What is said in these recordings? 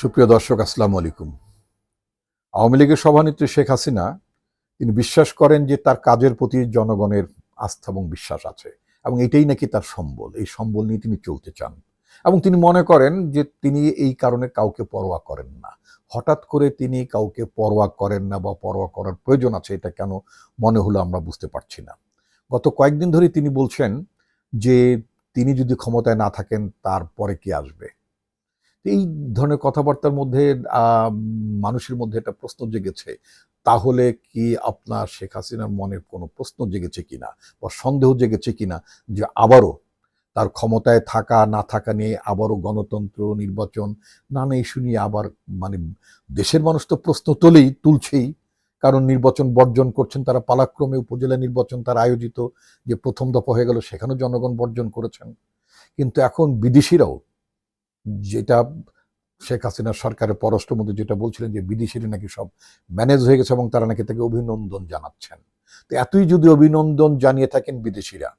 সুপ্রিয় দর্শক, আসসালামু আলাইকুম। আওয়ামী লীগের সভানেত্রী শেখ হাসিনা, তিনি বিশ্বাস করেন যে তার কাজের প্রতি জনগণের আস্থা এবং বিশ্বাস আছে এবং এটাই নাকি তার সম্বল। এই সম্বল নিয়ে তিনি চলতে চান। এবং তিনি মনে করেন যে তিনি এই কারণে কাউকে পরোয়া করেন না। হঠাৎ করে তিনি কাউকে পরোয়া করেন না বা পরোয়া করার প্রয়োজন আছে, এটা কেন মনে হলো আমরা বুঝতে পারছি না। গত কয়েকদিন ধরে তিনি বলছেন যে তিনি যদি ক্ষমতায় না থাকেন, তারপরে কি আসবে? এই ধরনের কথাবার্তার মধ্যে মানুষের মধ্যে একটা প্রশ্ন জেগেছে। তাহলে কি আপনার শেখ হাসিনার মনে কোনো প্রশ্ন জেগেছে কিনা বা সন্দেহ জেগেছে কিনা যে আবারও তার ক্ষমতায় থাকা, না থাকা নিয়ে আবারও গণতন্ত্র, নির্বাচন, নানা ইস্যু নিয়ে আবার মানে দেশের মানুষ তো প্রশ্ন তোলেই, তুলছেই। কারণ নির্বাচন বর্জন করছেন তারা পালাক্রমে, উপজেলা নির্বাচন তার আয়োজিত, যে প্রথম দফা হয়ে গেল, সেখানেও জনগণ বর্জন করেছেন। কিন্তু এখন বিদেশিরাও যেটা শেখ হাসিনা সরকারের পররাষ্ট্রমন্ত্রী যেটা বলছিলেন যে বিদেশিরা নাকি সব ম্যানেজ হয়ে গেছে এবং তারা নাকি তাকে অভিনন্দন জানাচ্ছেন। তো এতই যদি অভিনন্দন জানিয়ে থাকেন বিদেশিরা,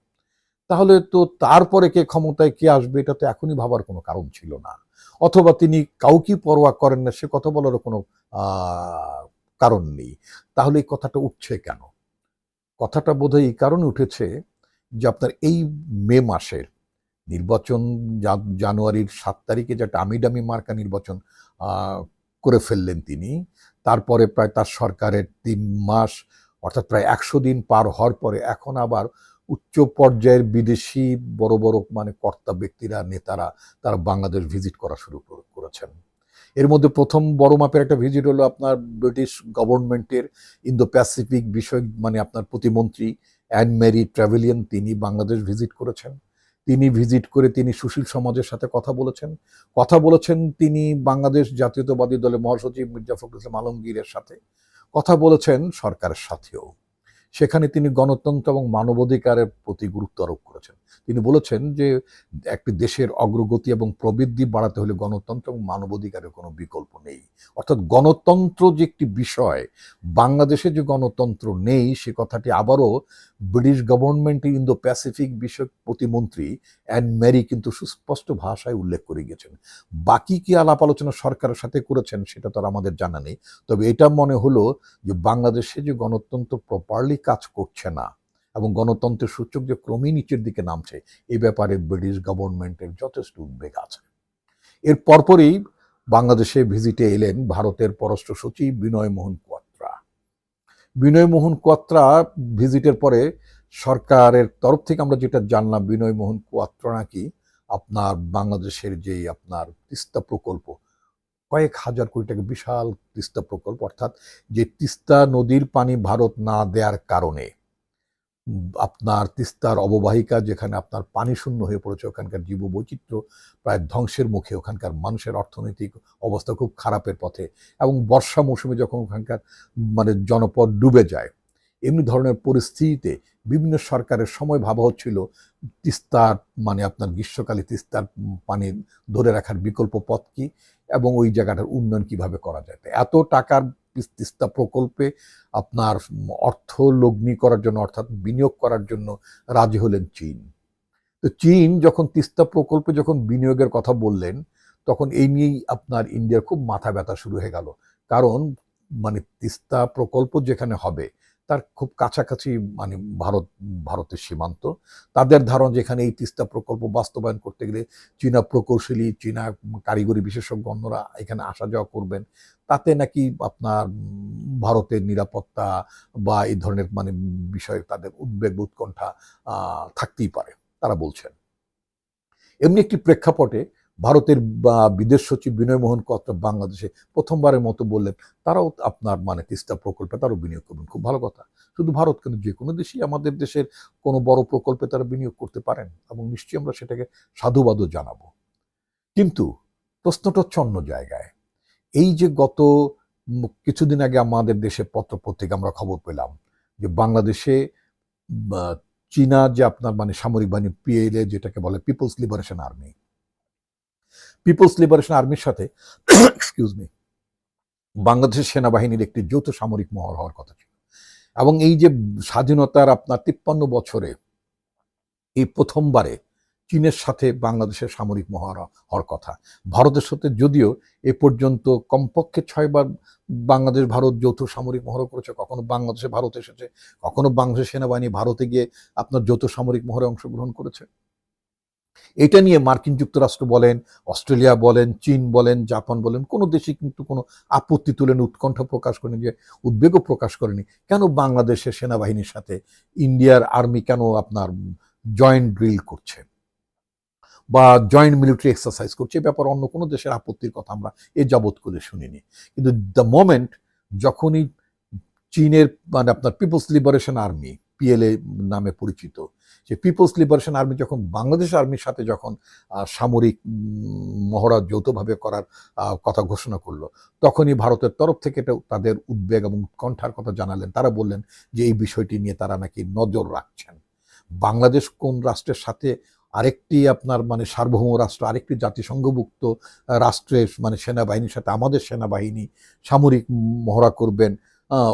তাহলে তো তারপরে কে ক্ষমতায় কে আসবে এটা তো এখনই ভাবার কোনো কারণ ছিল না। অথবা তিনি কাউকে পরোয়া করেন না, সে কথা বলারও কোনো কারণ নেই। তাহলে এই কথাটা উঠছে কেন? কথাটা বোধহয় এই কারণে উঠেছে যে আপনার এই মে মাসের নির্বাচন জানুয়ারির সাত তারিখে যে ডামি মার্কা নির্বাচন করে ফেললেন তিনি। তারপরে প্রায় তার সরকারের তিন মাস, অর্থাৎ প্রায় একশো দিন পার হওয়ার পরে এখন আবার উচ্চ পর্যায়ের বিদেশি বড় বড় মানে কর্তা ব্যক্তিরা, নেতারা তারা বাংলাদেশ ভিজিট করা শুরু করে- করেছেন। এর মধ্যে প্রথম বড় মাপের একটা ভিজিট হলো আপনার ব্রিটিশ গভর্নমেন্টের ইন্দো প্যাসিফিক বিষয়ক মানে আপনার প্রতিমন্ত্রী অ্যান মেরি ট্রাভেলিয়ান তিনি বাংলাদেশ ভিজিট করেছেন। তিনি ভিজিট করে তিনি সুশীল সমাজের সাথে কথা বলেছেন। কথা বলেছেন তিনি বাংলাদেশ জাতীয়তাবাদী দলের মহাসচিব মির্জা ফখরুল ইসলাম আলমগীরের সাথে। কথা বলেছেন সরকারের সাথেও। সেখানে তিনি গণতন্ত্র এবং মানবাধিকারের প্রতি গুরুত্ব আরোপ করেছেন। তিনি বলেছেন যে, একটি দেশের অগ্রগতি এবং প্রবৃদ্ধি বাড়াতে হলে গণতন্ত্র এবং মানবাধিকারের কোনো বিকল্প নেই। অর্থাৎ গণতন্ত্র যে একটি বিষয়, বাংলাদেশে যে গণতন্ত্র নেই, সে কথাটি আবারও ব্রিটিশ গভর্নমেন্টের ইন্দো প্যাসিফিক বিষয়ক প্রতিমন্ত্রী অ্যান ম্যারি কিন্তু সুস্পষ্ট ভাষায় উল্লেখ করে গেছেন বাকি কি আলাপ আলোচনা সরকারের সাথে করেছেন, সেটা তো আমাদের জানা নেই। তবে এটা মনে হলো যে, বাংলাদেশে যে গণতন্ত্র প্রপারলি কাজ করছে না এবং গণতন্ত্রের সূচক যে ক্রমেই নিচের দিকে নামছে এই ব্যাপারে ব্রিটিশ গভর্নমেন্টের যথেষ্ট উদ্বেগ আছে। এর পরপরই বাংলাদেশে ভিজিটে এলেন ভারতের পররাষ্ট্র সচিব বিনয় মোহন কোয়াত্রা। বিনয় মোহন কোয়াত্রা ভিজিটের পরে সরকারের তরফ থেকে আমরা যেটা জানলাম, বিনয় মোহন কোয়াত্রা নাকি আপনার বাংলাদেশের যেই আপনার তিস্তা প্রকল্প কয়েক হাজার কোটি টাকা বিশাল তিস্তা প্রকল্প, অর্থাৎ যে তিস্তা নদীর পানি ভারত না দেওয়ার কারণে আপনার তিস্তার অববাহিকা যেখানে আপনার পানি শূন্য হয়ে পড়েছে, ওখানকার জীববৈচিত্র্য প্রায় ধ্বংসের মুখে, ওখানকার মানুষের অর্থনৈতিক অবস্থা খুব খারাপের পথে এবং বর্ষা মৌসুমে যখন ওখানকার মানে জনপদ ডুবে যায় এমনি ধরনের পরিস্থিতিতে বিভিন্ন সরকারের সময় ভাবা হচ্ছিল, তিস্তার মানে আপনার গ্রীষ্মকালে তিস্তার পানি ধরে রাখার বিকল্প পথ কি এবং ওই জায়গাটার উন্নয়ন কীভাবে করা যায়? এত টাকার তিস্তা প্রকল্পে আপনার অর্থ লগ্নি করার জন্য অর্থাৎ বিনিয়োগ করার জন্য রাজি হলেন চীন। তো চীন যখন তিস্তা প্রকল্পে যখন বিনিয়োগের কথা বললেন, তখন এই নিয়েই আপনার ইন্ডিয়ার খুব মাথা ব্যথা শুরু হয়ে গেল। কারণ মানে তিস্তা প্রকল্প যেখানে হবে তার খুব কাছাকাছি মানে ভারত, ভারতের সীমান্ত। তাদের ধারণা যেখানে এই তিস্তা প্রকল্প বাস্তবায়ন করতে গেলে চীনা প্রকৌশলী, চীনা কারিগরি বিশেষজ্ঞ অন্যরা এখানে আসা যাওয়া করবেন। তাতে নাকি আপনার ভারতের নিরাপত্তা বা এই ধরনের মানে বিষয়ে তাদের উদ্বেগ, উৎকণ্ঠা থাকতেই পারে, তারা বলছেন। এমনি একটি প্রেক্ষাপটে ভারতের বিদেশ সচিব বিনয় মোহন কত্র বাংলাদেশে প্রথমবারের মতো বললেন, তারাও আপনার মানে তিস্তা প্রকল্পে তারাও বিনিয়োগ করবেন। খুব ভালো কথা। শুধু ভারত কিন্তু যে কোনো দেশই আমাদের দেশের কোনো বড় প্রকল্পে তারা বিনিয়োগ করতে পারেন এবং নিশ্চয়ই আমরা সেটাকে সাধুবাদও জানাব। কিন্তু প্রশ্নটা হচ্ছে অন্য জায়গায়। এই যে গত কিছুদিন আগে আমাদের দেশে পত্রপত্রিকা আমরা খবর পেলাম যে বাংলাদেশে চীনা যে আপনার মানে সামরিক বাহিনী, পিএলএ যেটাকে বলে people's liberation army people's liberation আর্মির সাথে এক্সকিউজ মি বাংলাদেশের সেনাবাহিনীর একটি যৌথ সামরিক মহল হওয়ার কথা ছিল। এবং এই যে স্বাধীনতার আপনার তিপ্পান্ন বছরে এই প্রথমবারে চীনের সাথে বাংলাদেশের সামরিক মহড়া হওয়ার কথা। ভারতের সাথে যদিও এ পর্যন্ত কমপক্ষে ছয়বার বাংলাদেশ, ভারত যৌথ সামরিক মহড়া করেছে, কখনো বাংলাদেশে ভারত এসেছে, কখনো বাংলাদেশ সেনাবাহিনী ভারতে গিয়ে আপনার যৌথ সামরিক মহড়ায় অংশগ্রহণ করেছে। এটা নিয়ে মার্কিন যুক্তরাষ্ট্র বলেন, অস্ট্রেলিয়া বলেন, চীন বলেন, জাপান বলেন, কোনো দেশে কিন্তু কোনো আপত্তি তুলেন উৎকণ্ঠা প্রকাশ করেনি, যে উদ্বেগও প্রকাশ করেনি। কেন বাংলাদেশের সেনাবাহিনীর সাথে ইন্ডিয়ার আর্মি কেন আপনার জয়েন্ট ড্রিল করছে? বা জয়েন্ট মিলিটারি এক্সারসাইজ করছে, এ ব্যাপারে অন্য কোনো দেশের আপত্তির কথা আমরা এ যাবৎ করে শুনিনি। কিন্তু দ্য মোমেন্ট যখনই চীনের মানে আপনার পিপলস লিবারেশন আর্মি, পিএলএ নামে পরিচিত যে পিপলস লিবারেশন আর্মি যখন বাংলাদেশ আর্মির সাথে যখন সামরিক মহড়া যৌথভাবে করার কথা ঘোষণা করল, তখনই ভারতের তরফ থেকে তাদের উদ্বেগ এবং উৎকণ্ঠার কথা জানালেন। তারা বললেন যে এই বিষয়টি নিয়ে তারা নাকি নজর রাখছেন। বাংলাদেশ কোন রাষ্ট্রের সাথে আরেকটি আপনার মানে সার্বভৌম রাষ্ট্র, আরেকটি জাতিসংঘভুক্ত রাষ্ট্রের মানে সেনাবাহিনীর সাথে আমাদের সেনাবাহিনী সামরিক মহড়া করবেন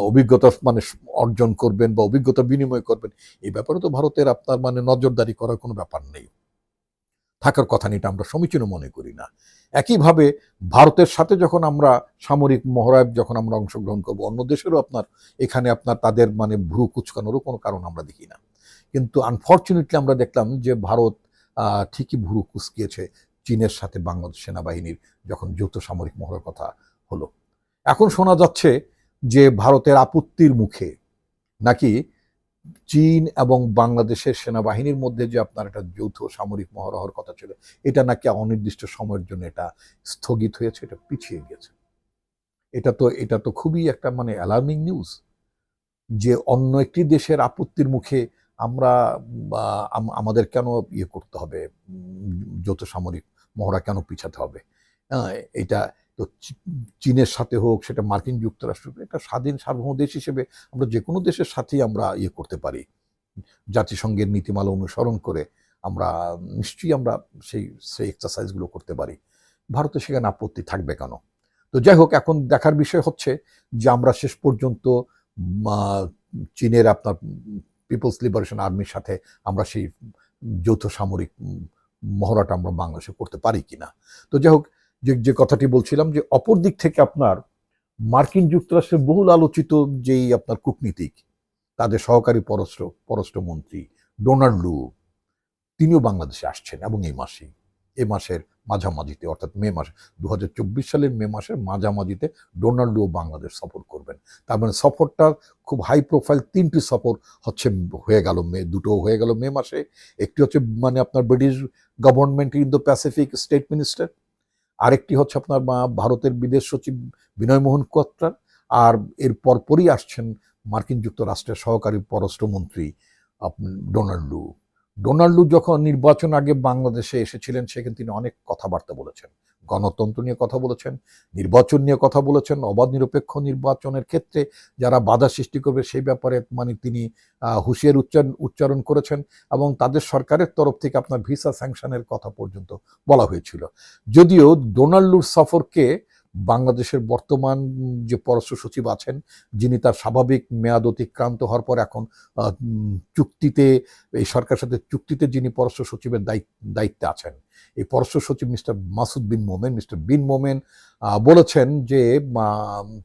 অভিজ্ঞতা মানে অর্জন করবেন বা অভিজ্ঞতা বিনিময় করবেন, এই ব্যাপারে তো ভারতের আপনার মানে নজরদারি করার কোনো ব্যাপার নেই। থাকার কথা নিয়ে আমরা সমীচীন মনে করি না। একইভাবে ভারতের সাথে যখন আমরা সামরিক মহড়ায় যখন আমরা অংশগ্রহণ করব, অন্য দেশেরও আপনার, এখানে আপনার তাদের মানে ভ্রু কুচকানোরও কোনো কারণ আমরা দেখি না। কিন্তু আনফর্চুনেটলি আমরা দেখলাম যে ভারত ঠিকই ভুরু কুচকিয়েছে চীনের সাথে বাংলাদেশ সেনাবাহিনীর যখন যৌথ সামরিক মহড়ার কথা হলো। এখন শোনা যাচ্ছে যে ভারতের আপত্তির মুখে নাকি চীন এবং বাংলাদেশের সেনাবাহিনীর মধ্যে যে আপনার একটা যৌথ সামরিক মহড়া হওয়ার কথা ছিল, এটা নাকি অনির্দিষ্ট সময়ের জন্য এটা স্থগিত হয়েছে, এটা পিছিয়ে গেছে? এটা তো এটা তো খুবই একটা মানে অ্যালার্মিং নিউজ যে অন্য একটি দেশের আপত্তির মুখে আমরা আমাদের কেন ইয়ে করতে হবে? যৌথ সামরিক মহড়া কেন পিছাতে হবে? এটা তো চীনের সাথে হোক সেটা মার্কিন যুক্তরাষ্ট্র হোক, এটা স্বাধীন সার্বভৌম দেশ হিসেবে আমরা যে কোনো দেশের সাথেই আমরা ইয়ে করতে পারি। জাতিসংঘের নীতিমালা অনুসরণ করে আমরা নিশ্চয়ই আমরা সেই সেই এক্সারসাইজগুলো করতে পারি। ভারতে সেখানে আপত্তি থাকবে কেন? তো যাই হোক এখন দেখার বিষয় হচ্ছে যে আমরা শেষ পর্যন্ত চীনের আপনার পিপলস লিবারেশন আর্মির সাথে আমরা সেই যৌথ সামরিক মহড়াটা আমরা বাংলাদেশে করতে পারি কিনা? তো যাই হোক যে যে কথাটি বলছিলাম যে, অপর দিক থেকে আপনার মার্কিন যুক্তরাষ্ট্রের বহুল আলোচিত যেই আপনার কূটনীতিক, তাদের সহকারী পররাষ্ট্র, পররাষ্ট্রমন্ত্রী ডোনাল্ড লু, তিনিও বাংলাদেশে আসছেন এবং এই মাসেই, এ মাসের মাঝামাঝিতে, অর্থাৎ মে মাস দু সালের মে মাসের মাঝামাঝিতে ডোনাল্ডও বাংলাদেশ সফর করবেন। তার মানে সফরটা খুব হাই প্রোফাইল তিনটি সফর হচ্ছে, হয়ে গেল মে দুটো হয়ে গেল মে মাসে। একটি হচ্ছে মানে আপনার British government in the Pacific state minister আরেকটি হচ্ছে আপনার ভারতের বিদেশ সচিব বিনয়মোহন মোহন আর এর পরপরই আসছেন মার্কিন যুক্তরাষ্ট্রের সহকারী পররাষ্ট্রমন্ত্রী ডোনাল্ডু ডোনাল্ডু যখন নির্বাচন আগে বাংলাদেশে এসেছিলেন সেখানে তিনি অনেক কথাবার্তা বলেছেন। গণতন্ত্র নিয়ে কথা বলেছেন, নির্বাচন নিয়ে কথা বলেছেন, অবাধ নিরপেক্ষ নির্বাচনের ক্ষেত্রে যারা বাধা সৃষ্টি করবে সেই ব্যাপারে মানে তিনি হুঁশিয়ার উচ্চারণ উচ্চারণ করেছেন এবং তাদের সরকারের তরফ থেকে আপনার ভিসা স্যাংশনের কথা পর্যন্ত বলা হয়েছিল। যদিও ডোনাল্ডুর সফরকে বাংলাদেশের বর্তমান যে পররাষ্ট্র সচিব আছেন, যিনি তার স্বাভাবিক মেয়াদ অতিক্রান্ত হওয়ার পর এখন চুক্তিতে, এই সরকারের সাথে চুক্তিতে যিনি পররাষ্ট্র সচিবের দায়িত্বে আছেন। এই পররাষ্ট্র সচিব মিস্টার মাসুদ বিন মোমেন, মিস্টার বিন মোমেন বলেছেন যে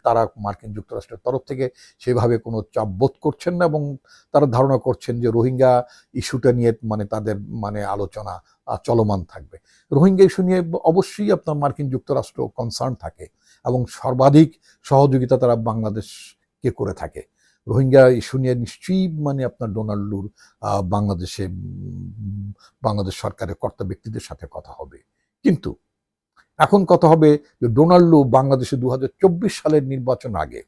তারা মার্কিন যুক্তরাষ্ট্রের তরফ থেকে সেভাবে কোনো চাপ বোধ করছেন না এবং তারা ধারণা করছেন যে রোহিঙ্গা ইস্যুটা নিয়ে মানে তাদের মানে আলোচনা চলমান থাকবে। রোহিঙ্গা ইস্যু নিয়ে অবশ্যই আপনার মার্কিন যুক্তরাষ্ট্র কনসার্ন থাকে এবং সর্বাধিক সহযোগিতা তারা বাংলাদেশকে করে থাকে। রোহিঙ্গা ইস্যু নিয়ে নিশ্চয়ই মানে আপনার ডোনাল্ডুর বাংলাদেশে বাংলাদেশ সরকারের কর্তা ব্যক্তিদের সাথে কথা হবে। কিন্তু এখন কথা হবে যে ডোনাল্ডু বাংলাদেশে দু হাজার চব্বিশ সালের নির্বাচন আগে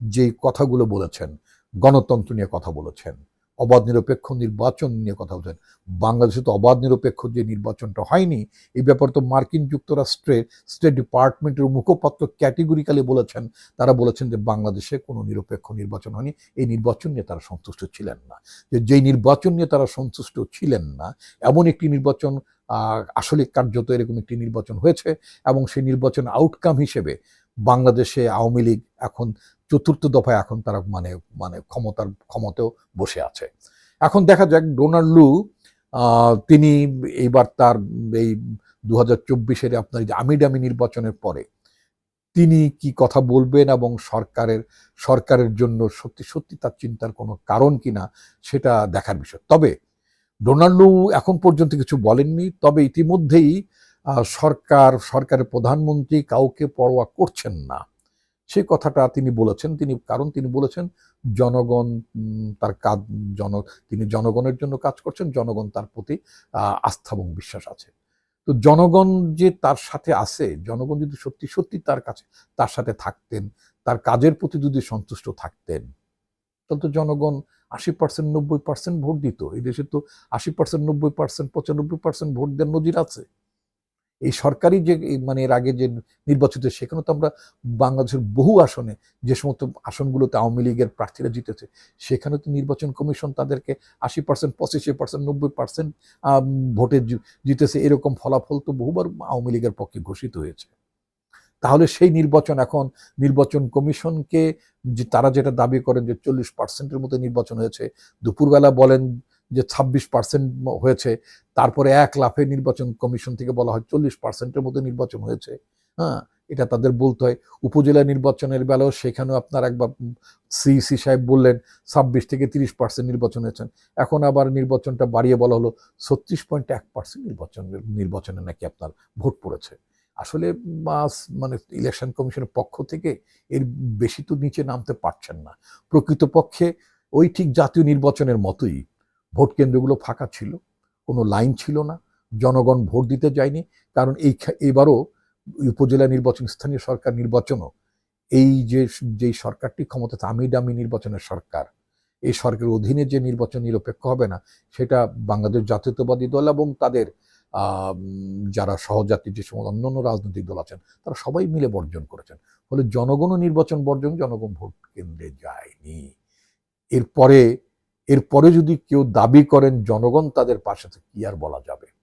যে কথাগুলো বলেছেন, গণতন্ত্র নিয়ে কথা বলেছেন। অবাধ নিরপেক্ষ নির্বাচন নিয়ে কথা বলেছেন। বাংলাদেশে তো অবাধ নিরপেক্ষ যে নির্বাচনটা হয়নি, এই ব্যাপারে তো মার্কিন যুক্তরাষ্ট্রের স্টেট ডিপার্টমেন্টের মুখপাত্র ক্যাটেগরিক্যালি বলেছেন। তারা বলেছেন যে বাংলাদেশে কোনো নিরপেক্ষ নির্বাচন হয়নি। এই নির্বাচন নিয়ে তারা সন্তুষ্ট ছিলেন না। যে যেই নির্বাচন নিয়ে তারা সন্তুষ্ট ছিলেন না, এমন একটি নির্বাচন আসলে কার্যত এরকম একটি নির্বাচন হয়েছে এবং সেই নির্বাচন আউটকাম হিসেবে বাংলাদেশে আওয়ামী লীগ এখন চতুর্থ দফায় এখন তারা মানে মানে ক্ষমতার ক্ষমতাও বসে আছে। এখন দেখা যাক, ডোনাল্ড লু তিনি এইবার তার এই দু হাজার চব্বিশের আপনার আমিডামি নির্বাচনের পরে তিনি কি কথা বলবেন এবং সরকারের সরকারের জন্য সত্যি সত্যি তার চিন্তার কোনো কারণ কিনা সেটা দেখার বিষয়। তবে ডোনাল্ডো এখন পর্যন্ত কিছু বলেননি, তবে ইতিমধ্যেই সরকার, সরকারের প্রধানমন্ত্রী কাউকে পরোয়া করছেন না। সে কথাটা তিনি বলেছেন, তিনি, কারণ তিনি বলেছেন, জনগণ তার কাজ, জন, তিনি জনগণের জন্য কাজ করছেন, জনগণ তার প্রতি আস্থা এবং বিশ্বাস আছে। তো জনগণ যে তার সাথে আছে, জনগণ যদি সত্যি সত্যি তার কাছে, তার সাথে থাকতেন, তার কাজের প্রতি যদি সন্তুষ্ট থাকতেন, তাহলে তো জনগণ আশি পার্সেন্ট নব্বই পার্সেন্ট ভোট দিত। এই দেশে তো আশি পার্সেন্ট নব্বই পার্সেন্ট পঁচানব্বই পার্সেন্ট ভোট দেওয়ার নজির আছে। এই সরকারি যে মানে এর আগে যে নির্বাচিত সেখানে তো আমরা বাংলাদেশের বহু আসনে যে সমস্ত আসনগুলোতে আওয়ামী লীগের প্রার্থীরা জিতেছে, সেখানে তো নির্বাচন কমিশন তাদেরকে আশি পার্সেন্ট পঁচাশি পার্সেন্ট নব্বই পার্সেন্ট ভোটে জিতেছে। এরকম ফলাফল তো বহুবার আওয়ামী লীগের পক্ষে ঘোষিত হয়েছে। তাহলে সেই নির্বাচন এখন, নির্বাচন কমিশনকে যে, তারা যেটা দাবি করেন যে চল্লিশ পার্সেন্টের মতো নির্বাচন হয়েছে, দুপুরবেলা বলেন যে ছাব্বিশ পার্সেন্ট হয়েছে, তারপরে এক লাফে নির্বাচন কমিশন থেকে বলা হয় চল্লিশ পার্সেন্টের মতো নির্বাচন হয়েছে। হ্যাঁ এটা তাদের বলতে হয়। উপজেলা নির্বাচনের বেলাও সেখানেও আপনার একবার সিইসি সাহেব বললেন, ছাব্বিশ থেকে তিরিশ পার্সেন্ট নির্বাচন হয়েছেন এখন আবার নির্বাচনটা বাড়িয়ে বলা হলো, ছত্রিশ পয়েন্ট এক পার্সেন্ট নির্বাচন, নির্বাচনে নাকি আপনার ভোট পড়েছে। আসলে মাস মানে ইলেকশন কমিশনের পক্ষ থেকে এর বেশি তো নিচে নামতে পারছেন না। প্রকৃতপক্ষে ওই ঠিক জাতীয় নির্বাচনের মতোই। ভোট কেন্দ্রগুলো ফাঁকা ছিল, কোনো লাইন ছিল না, জনগণ ভোট দিতে যায়নি, কারণ এই এবারও উপজেলা নির্বাচন, স্থানীয় সরকার নির্বাচনও, এই যে যেই সরকারটি ক্ষমতা আমি দামি নির্বাচনের সরকার, এই সরকারের অধীনে যে নির্বাচন নিরপেক্ষ হবে না, সেটা বাংলাদেশ জাতীয়তাবাদী দল এবং তাদের যারা সহজাতি যে সমস্ত অন্যান্য রাজনৈতিক দল আছেন, তারা সবাই মিলে বর্জন করেছেন। ফলে জনগণও নির্বাচন বর্জন, জনগণ ভোট কেন্দ্রে যায়নি। এরপরে এরপরে যদি কেউ দাবি করেন জনগণ তাদের পাশে থেকে কি আর বলা যাবে?